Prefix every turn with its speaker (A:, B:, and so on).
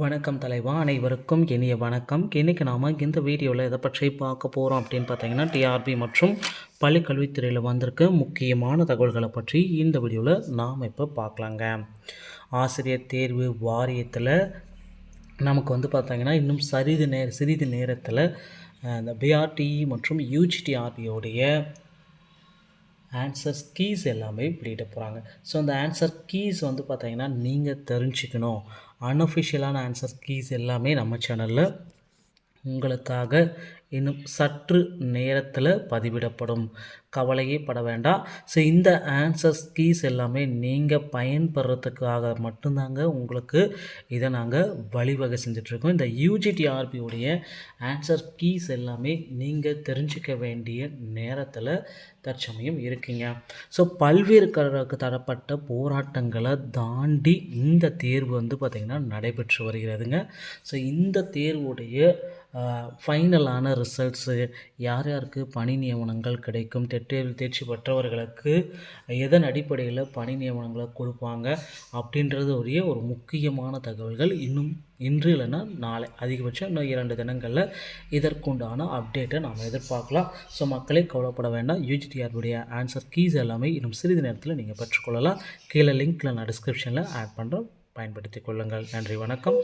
A: வணக்கம் தலைவா அனைவருக்கும் இனிய வணக்கம். இன்றைக்கி நாம் இந்த வீடியோவில் எதை பற்றி பார்க்க போகிறோம் அப்படின்னு பார்த்தீங்கன்னா டிஆர்பி மற்றும் பள்ளிக்கல்வித்துறையில் வந்திருக்க முக்கியமான தகவல்களை பற்றி இந்த வீடியோவில் நாம் இப்போ பார்க்கலாங்க. ஆசிரியர் தேர்வு வாரியத்தில் நமக்கு வந்து பார்த்திங்கன்னா இன்னும் சிறிது நேர சிறிது நேரத்தில் இந்த பிஆர்டிஇ மற்றும் யூஜிடிஆர்பியோடைய ஆன்சர்ஸ் கீஸ் எல்லாமே வெளியிட போகிறாங்க ஸோ அந்த ஆன்சர் கீஸ் வந்து பார்த்தீங்கன்னா நீங்கள் தெரிஞ்சுக்கணும். அன்அஃபிஷியலான ஆன்சர் கீஸ் எல்லாமே நம்ம சேனலில் உங்களுக்காக இன்னும் சற்று நேரத்தில் பதிவிடப்படும். கவலையே பட வேண்டாம் ஸோ இந்த ஆன்சர்ஸ் கீஸ் எல்லாமே நீங்கள் பயன்படுறதுக்காக மட்டும்தாங்க உங்களுக்கு இதை நாங்கள் வழிவகை செஞ்சிட்ருக்கோம். இந்த யூஜிடிஆர்பியுடைய ஆன்சர் கீஸ் எல்லாமே நீங்கள் தெரிஞ்சுக்க வேண்டிய நேரத்தில் தற்சமயம் இருக்கீங்க. ஸோ பல்வேறு தரப்பட்ட போராட்டங்களை தாண்டி இந்த தேர்வு வந்து பார்த்திங்கன்னா நடைபெற்று வருகிறதுங்க. ஸோ இந்த தேர்வுடைய ஃபைனலான ரிசல்ட்ஸு யார் யாருக்கு பணி நியமனங்கள் கிடைக்கும்? தேர்வில் தேர்ச்சி பெற்றவர்களுக்கு எதன் அடிப்படையில் பணி நியமனங்களை கொடுப்பாங்க? அப்படின்றது ஒரே ஒரு முக்கியமான தகவல்கள் இன்னும் இன்று இல்லைன்னா நாளை. அதிகபட்சம் இன்னும் இரண்டு தினங்களில் இதற்குண்டான அப்டேட்டை நாம் எதிர்பார்க்கலாம். ஸோ மக்களே கவலைப்பட வேண்டாம். யூஜிடிஆருடைய ஆன்சர் கீஸ் எல்லாமே இன்னும் சிறிது நேரத்தில் நீங்கள் பெற்றுக்கொள்ளலாம். கீழே லிங்க்கில் நான் டிஸ்கிரிப்ஷனில் ஆட் பண்ணுறேன் பயன்படுத்தி கொள்ளுங்கள். நன்றி. வணக்கம்.